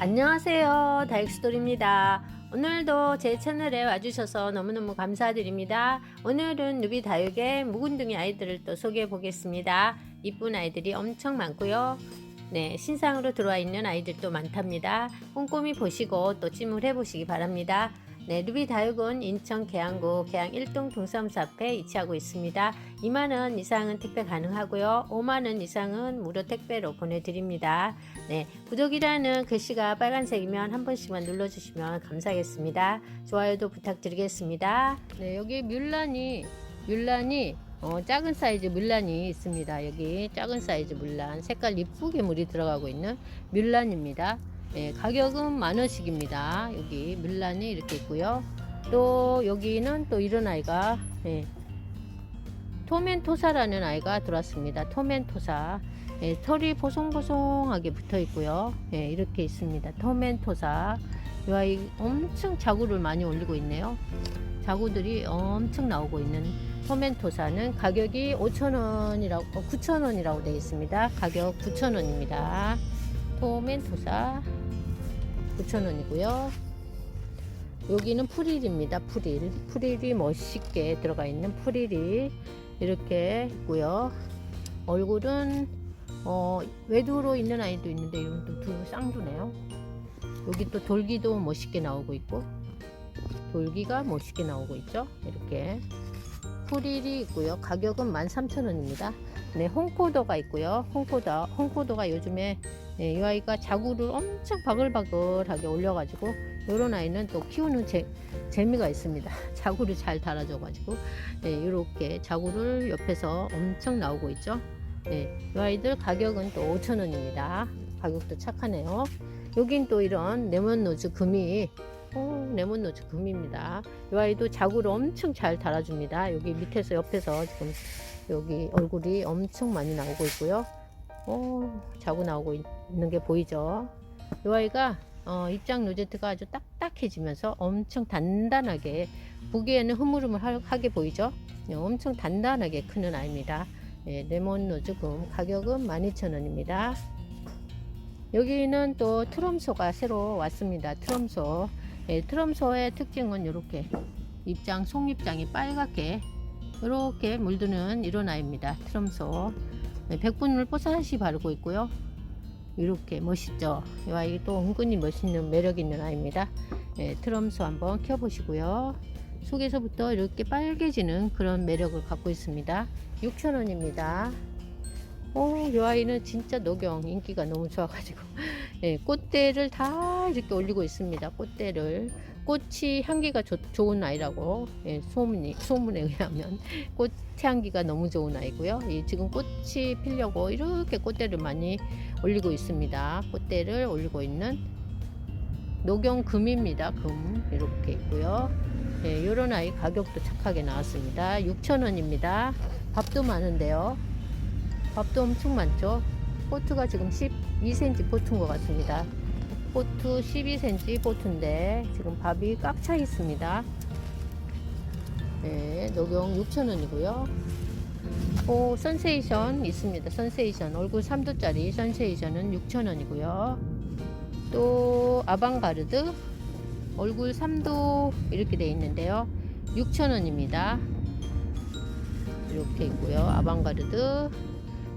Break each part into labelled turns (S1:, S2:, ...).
S1: 안녕하세요. 다육스토리입니다. 오늘도 제 채널에 와주셔서 너무너무 감사드립니다. 오늘은 누비 다육의 묵은둥이 아이들을 또 소개해 보겠습니다. 이쁜 아이들이 엄청 많고요. 네, 신상으로 들어와 있는 아이들도 많답니다. 꼼꼼히 보시고 또 찜을 해 보시기 바랍니다. 네, 루비 다육은 인천 계양구 계양 1동 동사무소 앞에 위치하고 있습니다. 2만원 이상은 택배 가능하고요. 5만원 이상은 무료 택배로 보내드립니다. 네, 구독이라는 글씨가 빨간색이면 한 번씩만 눌러주시면 감사하겠습니다. 좋아요도 부탁드리겠습니다. 네, 여기 뮬란이, 뮬란이 어, 작은 사이즈 물란이 있습니다. 여기 작은 사이즈 물란 색깔 이쁘게 물이 들어가고 있는 물란입니다. 네, 가격은 만 원씩입니다. 여기 물란이 이렇게 있고요. 또 여기는 또 이런 아이가 네, 토멘토사라는 아이가 들어왔습니다. 토멘토사 네, 털이 보송보송하게 붙어 있고요. 네, 이렇게 있습니다. 토멘토사 이 아이 엄청 자구를 많이 올리고 있네요. 자구들이 엄청 나오고 있는 토멘토사는 가격이 5,000원이라고, 어, 9,000원이라고 되어 있습니다. 가격 9,000원입니다. 토멘토사 9,000원이고요. 여기는 프릴입니다. 프릴. 프릴이 멋있게 들어가 있는 프릴이 이렇게 있고요. 얼굴은 어, 외두로 있는 아이도 있는데 이건 또두 쌍두네요. 여기 또 돌기도 멋있게 나오고 있고 돌기가 멋있게 나오고 있죠. 이렇게 프릴이 있고요. 가격은 13,000원입니다. 네, 홍코더가 있고요. 홍코더, 홍코더가 요즘에 네, 이 아이가 자구를 엄청 바글바글하게 올려가지고 이런 아이는 또 키우는 재, 재미가 있습니다. 자구를 잘 달아줘가지고 네, 이렇게 자구를 옆에서 엄청 나오고 있죠. 네, 이 아이들 가격은 또 5,000원입니다. 가격도 착하네요. 여긴 또 이런 레몬 노즈 금이 어, 레몬 노즈 금입니다. 이 아이도 자구를 엄청 잘 달아줍니다. 여기 밑에서 옆에서 지금 여기 얼굴이 엄청 많이 나오고 있고요. 어, 자고 나오고 있 는 게 보이죠. 이 아이가 어, 입장 로제트가 아주 딱딱해지면서 엄청 단단하게 보기에는 흐물흐물 하게 보이죠. 네, 엄청 단단하게 크는 아이입니다. 네, 레몬 로즈금 가격은 12,000원입니다. 여기는 또 트럼소가 새로 왔습니다. 트럼소. 네, 트럼소의 특징은 이렇게 입장, 속입장이 빨갛게 이렇게 물드는 이런 아이입니다. 트럼소. 네, 백분을 뽀사시 바르고 있고요. 이렇게 멋있죠. 이 아이 또 은근히 멋있는 매력 있는 아이입니다. 네, 트럼소 한번 켜보시고요. 속에서부터 이렇게 빨개지는 그런 매력을 갖고 있습니다. 6,000원입니다. 오, 이 아이는 진짜 녹용 인기가 너무 좋아가지고 네, 꽃대를 다 이렇게 올리고 있습니다. 꽃대를 꽃이 향기가 좋, 좋은 아이라고 예, 소문이 소문에 의하면 꽃 향기가 너무 좋은 아이고요. 예, 지금 꽃이 피려고 이렇게 꽃대를 많이 올리고 있습니다. 꽃대를 올리고 있는 녹용 금입니다. 금 이렇게 있고요. 예, 이런 아이 가격도 착하게 나왔습니다. 6,000원입니다. 밥도 많은데요. 밥도 엄청 많죠. 포트가 지금 12cm 포트인 것 같습니다. 포트 12cm 포트인데 지금 밥이 꽉 차 있습니다. 네, 녹용 6,000원이고요. 오, 선세이션 있습니다. 선세이션 얼굴 3도짜리 선세이션은 6,000원이고요. 또 아방가르드 얼굴 3도 이렇게 되어 있는데요. 6,000원입니다. 이렇게 있고요. 아방가르드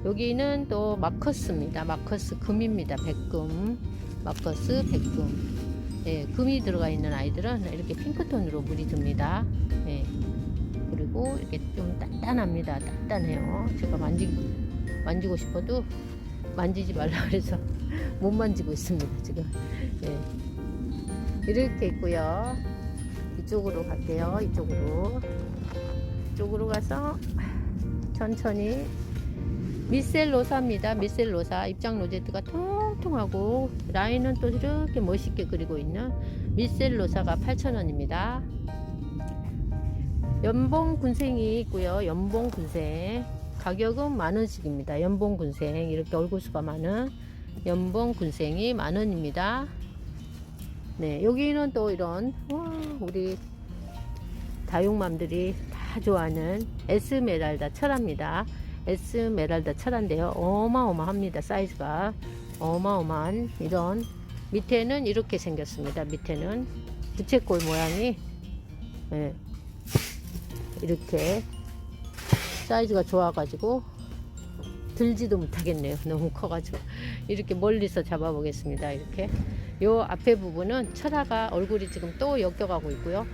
S1: 여기는 또 마커스입니다. 마커스 금입니다. 백금. 마커스 백금. 예, 금이 들어가 있는 아이들은 이렇게 핑크톤으로 물이 듭니다. 예, 그리고 이렇게 좀 단단합니다. 단단해요. 제가 만지, 만지고 싶어도 만지지 말라 그래서 못 만지고 있습니다. 지금. 예. 이렇게 있고요. 이쪽으로 갈게요. 이쪽으로. 이쪽으로 가서 천천히 미셀 로사입니다. 미셀 로사 입장 로제트가 통 통하고 라인은 또 이렇게 멋있게 그리고 있는 미셀로사가 8,000원입니다. 연봉 군생이 있고요. 연봉 군생 가격은 만원씩입니다. 연봉 군생 이렇게 얼굴수가 많은 연봉 군생이 만원입니다. 네 여기는 또 이런 와, 우리 다육맘들이 다 좋아하는 에스메랄다 철합니다. 에스메랄다 철한데요. 어마어마합니다. 사이즈가 어마어마한 이런 밑에는 이렇게 생겼습니다. 밑에는 부채꼴 모양이 예, 이렇게 사이즈가 좋아가지고 들지도 못하겠네요. 너무 커가지고 이렇게 멀리서 잡아보겠습니다. 이렇게 요 앞에 부분은 철화가 얼굴이 지금 또 엮여가고 있고요.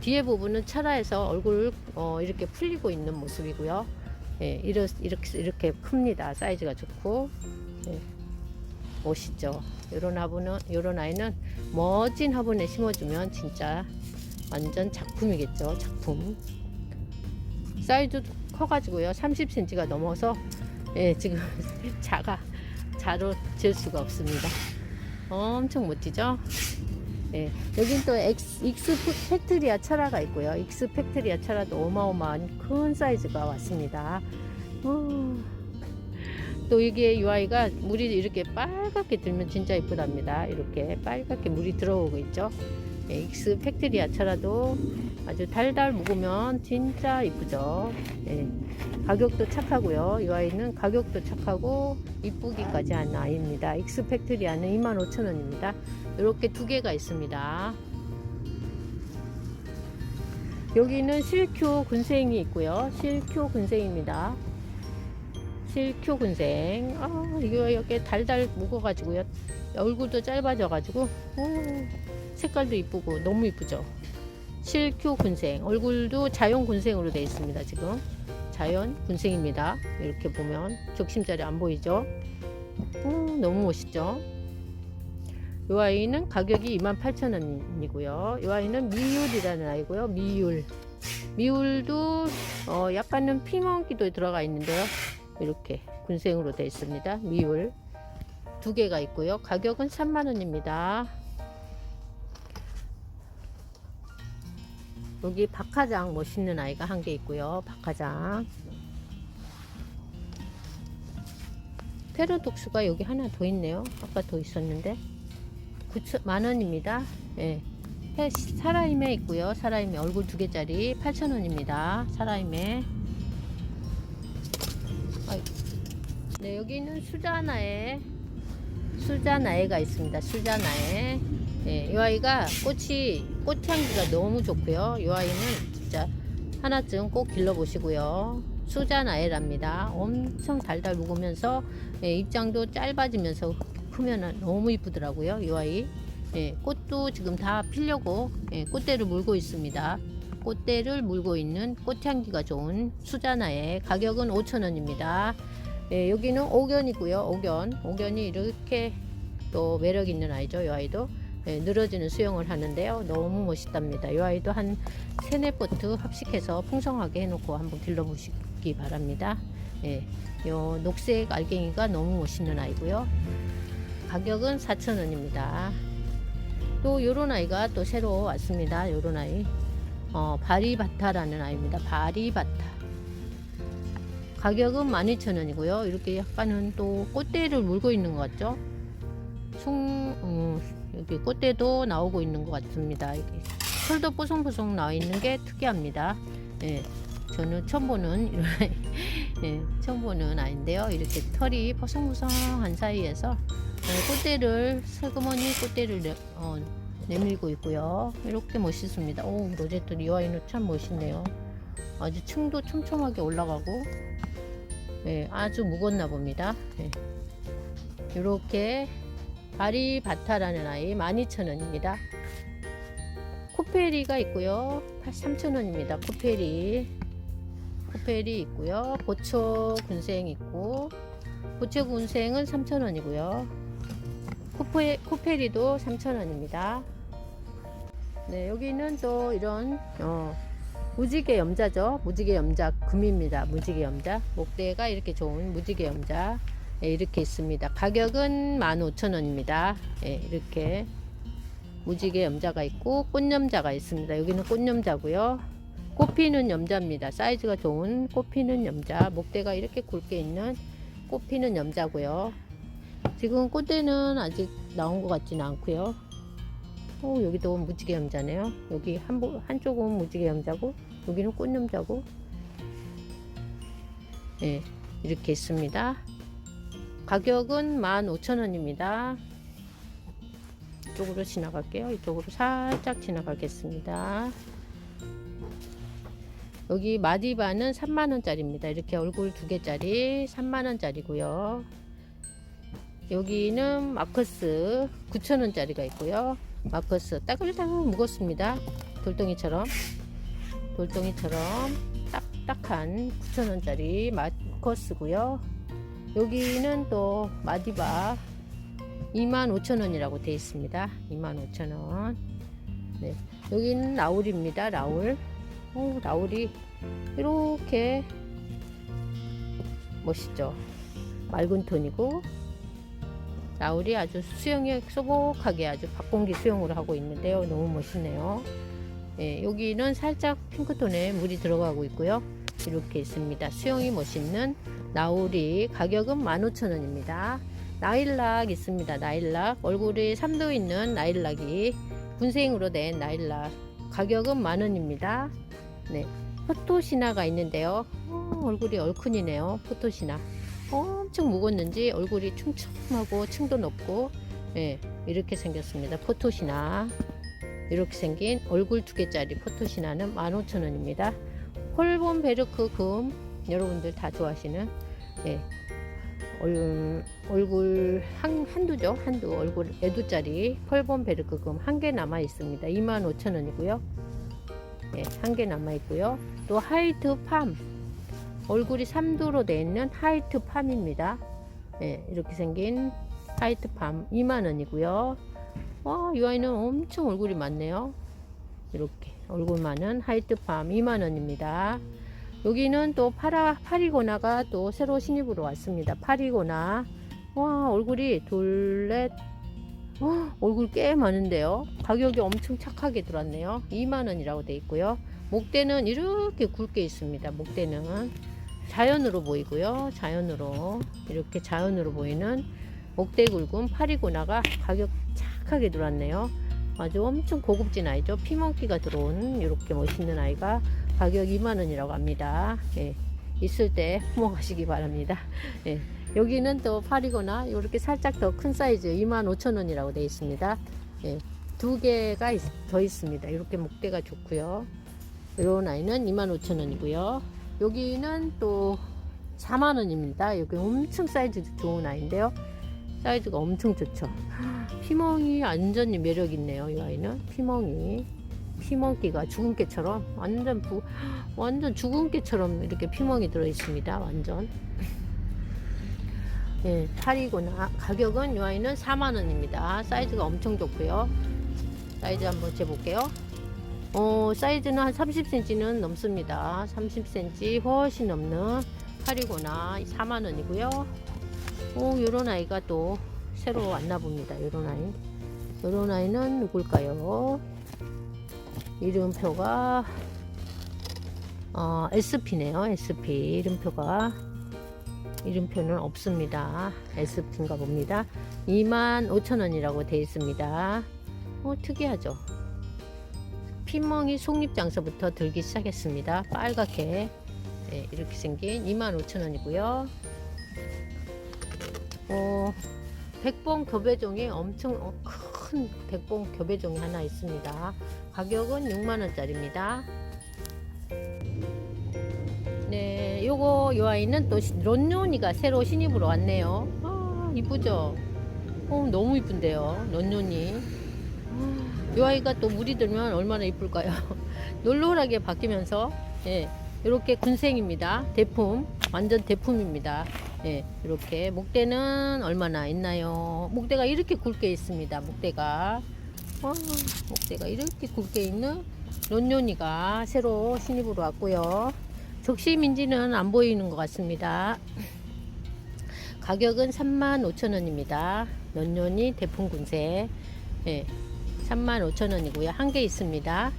S1: 뒤에 부분은 철화에서 얼굴 어, 이렇게 풀리고 있는 모습이고요. 예, 이렇게, 이렇게 이렇게 큽니다. 사이즈가 좋고 예, 멋있죠. 요런 화분은 요런 아이는 멋진 화분에 심어주면 진짜 완전 작품이겠죠. 작품. 사이즈도 커가지고요. 30cm가 넘어서 예, 지금 자가 자로 잴 수가 없습니다. 엄청 멋지죠? 예, 여긴 또 엑스, 익스 팩트리아 철화가 있고요. 익스 팩트리아 철화도 어마어마한 큰 사이즈가 왔습니다. 어, 또 이게 이 아이가 물이 이렇게 빨갛게 들면 진짜 이쁘답니다. 이렇게 빨갛게 물이 들어오고 있죠. 예, 익스 팩트리아 철화도 아주 달달 묵으면 진짜 이쁘죠. 예, 가격도 착하고요. 이 아이는 가격도 착하고 이쁘기까지 한 아이입니다. 익스 팩트리아는 25,000원입니다. 이렇게 두 개가 있습니다. 여기는 실큐 군생이 있고요. 실큐 군생입니다. 실큐 군생. 아, 이거 이렇게 달달 묵어가지고요. 얼굴도 짧아져가지고, 오, 색깔도 이쁘고 너무 이쁘죠. 실큐 군생. 얼굴도 자연 군생으로 되어 있습니다. 지금 자연 군생입니다. 이렇게 보면 적심자리 안 보이죠? 음, 너무 멋있죠? 이 아이는 가격이 28,000원이고요. 이 아이는 미율이라는 아이고요. 미율. 미율도 어, 약간은 피멍기도 들어가 있는데요. 이렇게 군생으로 되어 있습니다. 미율 두 개가 있고요. 가격은 3만원입니다. 여기 박하장 멋있는 아이가 한 개 있고요. 박하장. 페로독스가 여기 하나 더 있네요. 아까 더 있었는데. 9만 원입니다. 예. 해- 사라임에 있고요. 사라임에 얼굴 두 개짜리 8,000원입니다. 사라임에. 아이. 네, 여기는 수자나에 수자나에가 있습니다. 수자나에. 예, 이 아이가 꽃이 꽃향기가 너무 좋고요. 이 아이는 진짜 하나쯤 꼭 길러보시고요. 수자나에랍니다. 엄청 달달 묵으면서 예, 입장도 짧아지면서 크면 너무 이쁘더라고요. 이 아이. 예, 꽃도 지금 다 피려고 예, 꽃대를 물고 있습니다. 꽃대를 물고 있는 꽃향기가 좋은 수자나의 가격은 5,000원입니다. 예, 여기는 옥견이고요. 옥견. 옥견이 이렇게 또 매력 있는 아이죠. 이 아이도. 예, 늘어지는 수영을 하는데요. 너무 멋있답니다. 이 아이도 한 세네 포트 합식해서 풍성하게 해놓고 한번 길러보시기 바랍니다. 예, 요 녹색 알갱이가 너무 멋있는 아이고요. 가격은 4,000원입니다. 또 요런 아이가 또 새로 왔습니다. 요런 아이. 어, 바리바타라는 아이입니다. 바리바타. 가격은 12,000원이고요. 이렇게 약간은 또 꽃대를 물고 있는 것 같죠? 송, 음, 여기 꽃대도 나오고 있는 것 같습니다. 이게 털도 뽀송뽀송 나와 있는 게 특이합니다. 예, 저는 처음 보는 이런 예, 처음 보는 아이인데요. 이렇게 털이 포송포송한 사이에서 어, 꽃대를 슬그머니 꽃대를 내, 어, 내밀고 있고요. 이렇게 멋있습니다. 오 로제트 이 아이는 참 멋있네요. 아주 층도 촘촘하게 올라가고 예, 아주 무겁나 봅니다. 예. 이렇게 바리바타라는 아이 12,000원입니다. 코페리가 있고요. 3,000원입니다. 코페리. 코페리 있고요. 보초 군생 있고 보초 군생은 3,000원이고요. 코페, 코페리도 3,000원입니다. 네, 여기는 또 이런 어, 무지개 염자죠. 무지개 염자 금입니다. 무지개 염자. 목대가 이렇게 좋은 무지개 염자. 예, 이렇게 있습니다. 가격은 15,000원입니다. 예, 이렇게 무지개 염자가 있고 꽃염자가 있습니다. 여기는 꽃염자고요. 꽃피는 염자입니다. 사이즈가 좋은 꽃피는 염자. 목대가 이렇게 굵게 있는 꽃피는 염자고요. 지금 꽃대는 아직 나온 것 같지는 않고요. 오, 여기도 무지개 염자네요. 여기 한, 보- 한쪽은 무지개 염자고 여기는 꽃 염자고 예, 이렇게 있습니다. 가격은 15,000원입니다. 이쪽으로 지나갈게요. 이쪽으로 살짝 지나가겠습니다. 여기 마디바는 3만원짜리입니다. 이렇게 얼굴 두 개짜리 3만원짜리고요. 여기는 마커스 9천원짜리가 있고요. 마커스 따글따글 무겁습니다. 돌덩이처럼 돌덩이처럼 딱딱한 9천원짜리 마커스고요. 여기는 또 마디바 25,000원이라고 되어 있습니다. 25,000원. 네. 여기는 라울입니다. 라울. 오, 라울이 이렇게 멋있죠. 맑은 톤이고 라울이 아주 수영에 소복하게 아주 박공기 수영을 하고 있는데요. 너무 멋있네요. 예, 여기는 살짝 핑크톤에 물이 들어가고 있고요. 이렇게 있습니다. 수영이 멋있는 나우리 가격은 15,000원입니다. 나일락 있습니다. 나일락 얼굴이 3도 있는 나일락이 군생으로 된 나일락 가격은 만원입니다. 네, 포토시나가 있는데요. 어, 얼굴이 얼큰이네요. 포토시나 엄청 묵었는지 얼굴이 촘촘하고 층도 높고 예, 이렇게 생겼습니다. 포토시나 이렇게 생긴 얼굴 두 개짜리 포토시나는 15,000원입니다. 홀본 베르크 금 여러분들 다 좋아하시는 예, 얼, 얼굴 한, 한두죠? 한두 얼굴 애두짜리 펄본 베르크 금 한 개 남아 있습니다. 25,000원이고요. 예, 한 개 남아 있고요. 또 하이트 팜. 얼굴이 3도로 되어 있는 하이트 팜입니다. 예, 이렇게 생긴 하이트 팜 2만원이고요. 와, 이 아이는 엄청 얼굴이 많네요. 이렇게 얼굴 많은 하이트 팜 2만원입니다 여기는 또 파라, 파리고나가 또 새로 신입으로 왔습니다. 파리고나. 와, 얼굴이 둘 넷, 와, 얼굴 꽤 많은데요. 가격이 엄청 착하게 들어왔네요. 2만원이라고 돼 있고요. 목대는 이렇게 굵게 있습니다. 목대는 자연으로 보이고요. 자연으로. 이렇게 자연으로 보이는 목대 굵은 파리고나가 가격 착하게 들어왔네요. 아주 엄청 고급진 아이죠. 피멍기가 들어온 이렇게 멋있는 아이가 가격 2만원이라고 합니다. 예, 있을 때 품어가시기 바랍니다. 예, 여기는 또 팔이거나 이렇게 살짝 더 큰 사이즈 25,000원이라고 되어 있습니다. 예, 두 개가 있, 더 있습니다. 이렇게 목대가 좋고요. 이런 아이는 25,000원이고요. 여기는 또 4만원입니다. 여기 엄청 사이즈 좋은 아이인데요. 사이즈가 엄청 좋죠. 피멍이 완전히 매력 있네요. 이 아이는 피멍이. 피멍기가 개처럼 완전 부, 완전 개처럼 이렇게 피멍이 들어 있습니다. 완전. 예, 팔이구나. 가격은 이 아이는 4만 원입니다. 사이즈가 엄청 좋고요. 사이즈 한번 재볼게요. 어, 사이즈는 한 30cm는 넘습니다. 30cm 훨씬 넘는 팔이구나. 4만 원이고요. 오, 요런 아이가 또 새로 왔나 봅니다. 요런 아이. 요런 아이는 누굴까요? 이름표가 어, SP네요. SP 이름표가 이름표는 없습니다. SP인가 봅니다. 25,000원이라고 되어 있습니다. 어, 특이하죠. 피멍이 속립장서부터 들기 시작했습니다. 빨갛게 네, 이렇게 생긴 25,000원이고요. 어, 백봉 교배종이 엄청 어, 큰 백봉 교배종이 하나 있습니다. 가격은 6만원짜리입니다. 네, 요거 요 아이는 또 론요니가 새로 신입으로 왔네요. 아, 이쁘죠? 어, 너무 이쁜데요. 론요니. 요 아이가 또 물이 들면 얼마나 이쁠까요? 놀놀하게 바뀌면서 예, 이렇게 군생입니다. 대품, 완전 대품입니다. 예, 이렇게 목대는 얼마나 있나요? 목대가 이렇게 굵게 있습니다. 목대가 와, 목대가 이렇게 굵게 있는 론요니가 새로 신입으로 왔고요. 적시민지는 안 보이는 것 같습니다. 가격은 35,000원입니다. 론요니 대풍 군세 예, 35,000원이고요. 한 개 있습니다.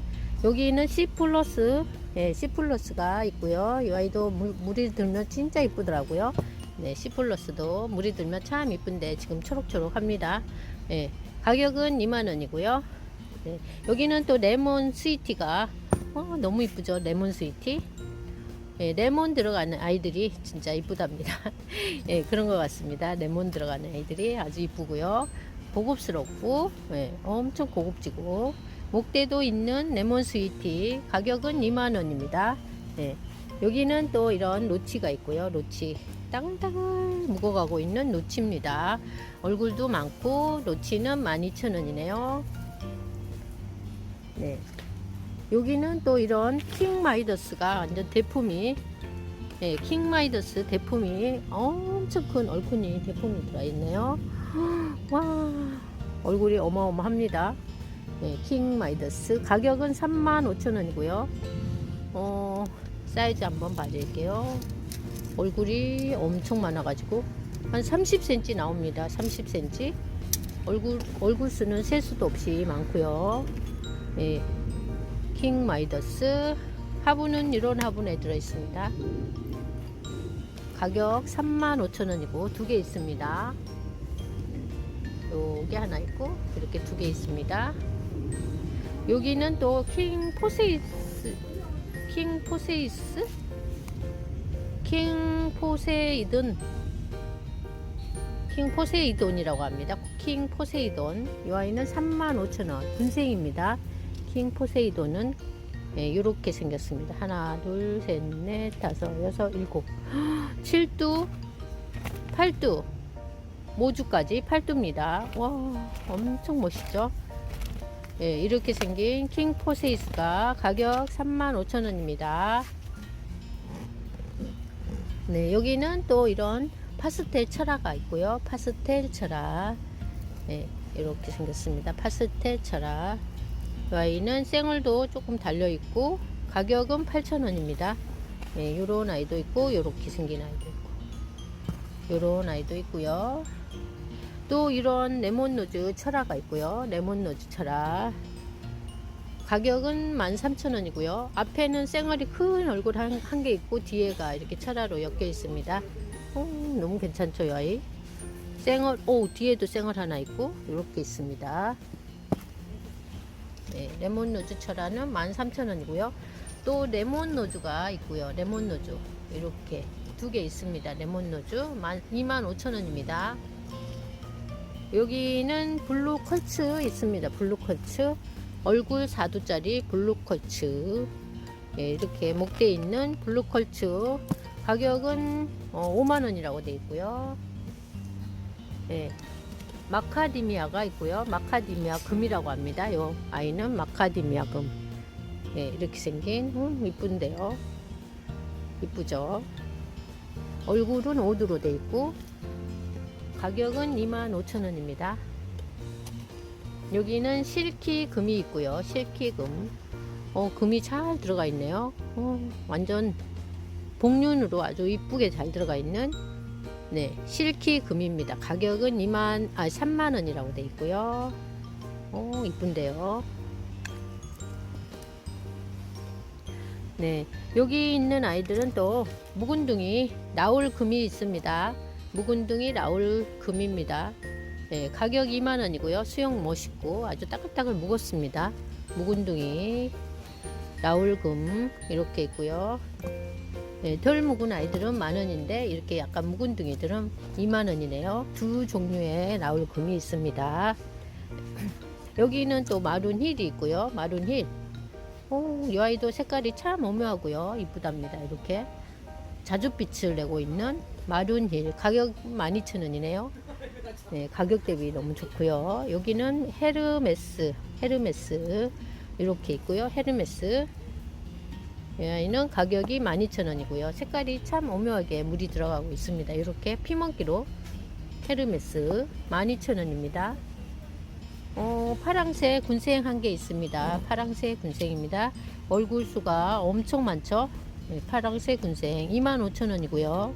S1: 여기는 C 플러스 예, C 플러스가 있고요. 이 아이도 물, 물이 들면 진짜 이쁘더라고요. 네, C 플러스도 물이 들면 참 이쁜데 지금 초록초록합니다. 예, 가격은 2만원이고요. 네, 여기는 또 레몬 스위티가 어, 너무 이쁘죠. 레몬 스위티. 예, 레몬 들어가는 아이들이 진짜 이쁘답니다. 예, 그런 것 같습니다. 레몬 들어가는 아이들이 아주 이쁘고요. 고급스럽고 예, 엄청 고급지고 목대도 있는 레몬 스위티 가격은 2만원입니다 예, 여기는 또 이런 로치가 있고요 로치 땅땅을 묵어가고 있는 로치입니다. 얼굴도 많고 로치는 12,000원이네요. 네. 여기는 또 이런 킹 마이더스가 완전 대품이 네, 킹 마이더스 대품이 엄청 큰 얼큰이 대품이 들어있네요. 와 얼굴이 어마어마합니다. 네, 킹 마이더스. 가격은 35,000원이고요. 어, 사이즈 한번 봐드릴게요 얼굴이 엄청 많아가지고 한 30cm 나옵니다. 30cm 얼굴 얼굴 수는 셀 수도 없이 많고요. 네, 킹마이더스. 화분은 이런 화분에 들어 있습니다. 가격 35,000원이고 두 개 있습니다. 요게 하나 있고 이렇게 두 개 있습니다. 여기는 또 킹 포세이스 킹 포세이스 킹 포세이돈 킹 포세이돈이라고 합니다 킹 포세이돈 이 아이는 35,000원 군생입니다 킹 포세이돈은 예, 이렇게 생겼습니다. 하나, 둘, 셋, 넷, 다섯, 여섯, 일곱, 칠두, 팔두, 모주까지 팔두입니다. 와, 엄청 멋있죠? 예, 이렇게 생긴 킹 포세이스가 가격 35,000원입니다. 네, 여기는 또 이런 파스텔 철화가 있고요. 파스텔 철화. 네, 이렇게 생겼습니다. 파스텔 철화. 이 아이는 생얼도 조금 달려 있고 가격은 8,000원입니다. 네, 요런 아이도 있고 요렇게 생긴 아이도 있고 요런 아이도 있고요. 또 이런 레몬 노즈 철화가 있고요. 레몬 노즈 철화 가격은 13,000원이고요. 앞에는 생얼이 큰 얼굴 한 개 있고 뒤에가 이렇게 철화로 엮여 있습니다. 어, 너무 괜찮죠, 이 아이? 생얼, 오, 뒤에도 생얼 하나 있고 이렇게 있습니다. 네, 레몬 노즈 철화는 13,000원이고요. 또 레몬 노즈가 있고요. 레몬 노즈 이렇게 두 개 있습니다. 레몬 노즈 25,000원입니다. 여기는 블루 컬츠 있습니다. 블루 컬츠 얼굴 4두짜리 블루 컬츠 예, 이렇게 목대 있는 블루 컬츠 가격은 어, 5만원이라고 되어 있고요. 예, 마카디미아가 있고요. 마카디미아 금이라고 합니다. 요 아이는 마카디미아 금. 네, 이렇게 생긴 음, 이쁜데요. 이쁘죠? 얼굴은 오드로 돼 있고 가격은 25,000원입니다. 여기는 실키 금이 있고요. 실키 금. 어, 금이 잘 들어가 있네요. 어, 완전 복륜으로 아주 이쁘게 잘 들어가 있는 네, 실키 금입니다. 가격은 2만 아 3만 원이라고 돼 있고요. 오, 이쁜데요. 네, 여기 있는 아이들은 또 묵은둥이 나올 금이 있습니다. 묵은둥이 나올 금입니다. 네, 가격 2만 원이고요. 수영 멋있고 아주 따글따글 묵었습니다. 묵은둥이 나올 금 이렇게 있고요. 네, 덜 묵은 아이들은 만 원인데 이렇게 약간 묵은 둥이들은 2만 원이네요. 두 종류의 나올 금이 있습니다. 여기는 또 마룬 힐이 있고요. 마룬 힐. 오, 이 아이도 색깔이 참 오묘하고요. 이쁘답니다. 이렇게 자줏빛을 내고 있는 마룬 힐. 가격 12,000원이네요. 네, 가격 대비 너무 좋고요. 여기는 헤르메스, 헤르메스 이렇게 있고요. 헤르메스 이 아이는 가격이 12,000원이고요. 색깔이 참 오묘하게 물이 들어가고 있습니다. 이렇게 피멍기로 헤르메스 12,000원입니다. 어, 파랑새 군생 한 개 있습니다. 파랑새 군생입니다. 얼굴 수가 엄청 많죠? 네, 파랑새 군생 25,000원이고요.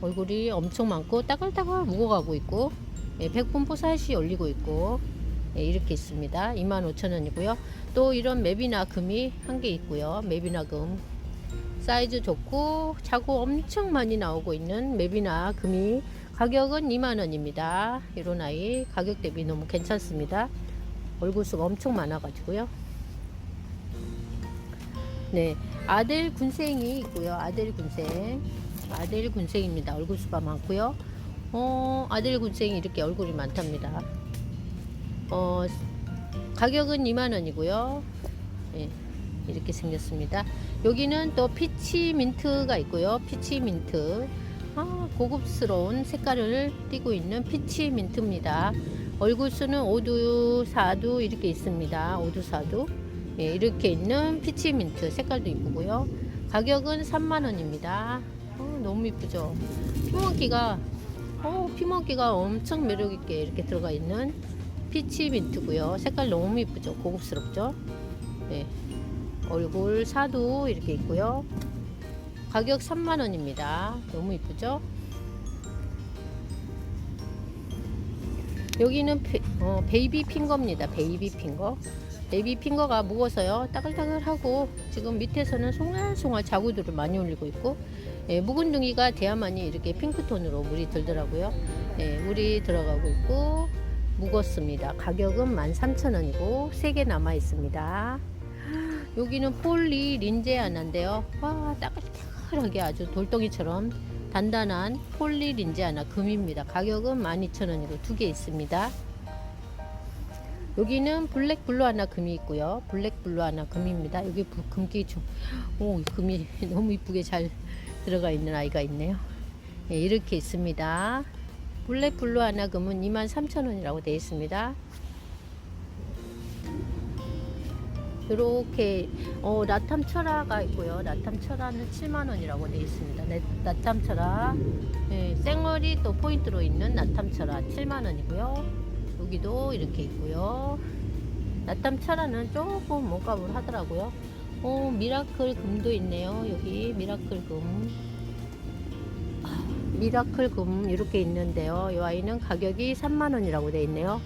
S1: 얼굴이 엄청 많고 따글따글 묵어가고 있고 네, 백분 포사시 올리고 있고 네, 이렇게 있습니다. 25,000원이고요. 또 이런 맵이나 금이 한 개 있고요. 맵이나 금 사이즈 좋고 자구 엄청 많이 나오고 있는 맵이나 금이 가격은 2만원입니다. 이런 아이 가격 대비 너무 괜찮습니다. 얼굴 수가 엄청 많아 가지고요. 네, 아델 군생이 있고요. 아델 군생. 아델 군생입니다. 얼굴 수가 많고요. 어, 아델 군생이 이렇게 얼굴이 많답니다. 어, 가격은 2만 원이고요. 예, 이렇게 생겼습니다. 여기는 또 피치 민트가 있고요. 피치 민트. 아, 고급스러운 색깔을 띠고 있는 피치 민트입니다. 얼굴 수는 5두, 4두 이렇게 있습니다. 5두, 4두. 예, 이렇게 있는 피치 민트 색깔도 이쁘고요. 가격은 3만 원입니다. 어, 너무 이쁘죠? 피멍기가 어, 피멍기가 엄청 매력 있게 이렇게 들어가 있는 피치 민트고요. 색깔 너무 이쁘죠? 고급스럽죠? 네. 얼굴 사두 이렇게 있고요. 가격 3만 원입니다. 너무 이쁘죠? 여기는 베, 어, 베이비 핑거입니다. 베이비 핑거. 베이비 핑거가 무거워서요. 따글따글하고 지금 밑에서는 송알송알 자구들을 많이 올리고 있고 예, 묵은둥이가 대야만이 이렇게 핑크톤으로 물이 들더라고요. 예, 물이 들어가고 있고 묵었습니다. 가격은 13,000원이고 3개 남아 있습니다. 여기는 폴리 린제 하나인데요. 와, 따글따글하게 아주 돌덩이처럼 단단한 폴리 린제 하나 금입니다. 가격은 12,000원이고 두개 있습니다. 여기는 블랙 블루 하나 금이 있고요. 블랙 블루 하나 금입니다. 여기 부- 금기 좀, 오, 금이 너무 이쁘게 잘 들어가 있는 아이가 있네요. 예, 이렇게 있습니다. 블랙 블루 하나 금은 23,000원이라고 되어 있습니다. 이렇게 어, 나탐 철화가 있고요. 나탐 철화는 7만 원이라고 되어 있습니다. 네, 나탐 철화 예, 생얼이 또 포인트로 있는 나탐 철화 7만 원이고요. 여기도 이렇게 있고요. 나탐 철화는 조금 몸값을 하더라고요. 어, 미라클 금도 있네요. 여기 미라클 금. 아, 미라클 금 이렇게 있는데요. 이 아이는 가격이 3만 원이라고 되어 있네요.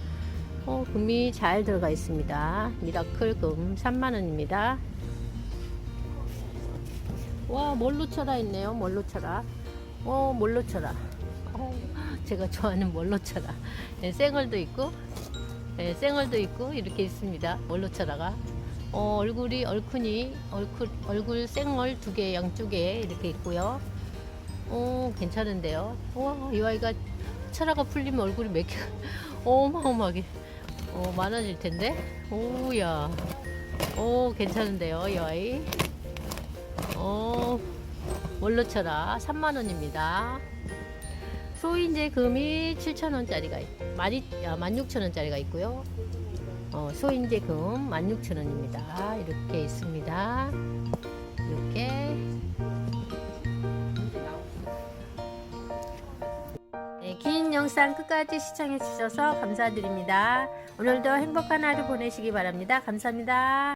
S1: 어, 금이 잘 들어가 있습니다. 미라클 금 3만 원입니다. 와, 뭘로 쳐라 있네요. 뭘로 쳐라. 어, 뭘로 쳐라. 어, 제가 좋아하는 뭘로 쳐라. 네, 생얼도 있고, 네, 생얼도 있고 이렇게 있습니다. 뭘로 쳐라가. 어, 얼굴이 얼큰이 얼굴 얼굴 생얼 두 개 양쪽에 이렇게 있고요. 어, 괜찮은데요. 와, 이 아이가 철화가 풀리면 얼굴이 몇 개, 어마어마하게 어, 많아질 텐데. 오야. 오, 괜찮은데요, 이 아이. 어, 뭘로 쳐라. 3만원입니다. 소인제 금이 7,000원짜리가, 16,000원짜리가 있고요. 어, 소인제 금 16,000원입니다. 이렇게 있습니다. 이렇게. 네, 긴 영상 끝까지 시청해 주셔서 감사드립니다. 오늘도 행복한 하루 보내시기 바랍니다. 감사합니다.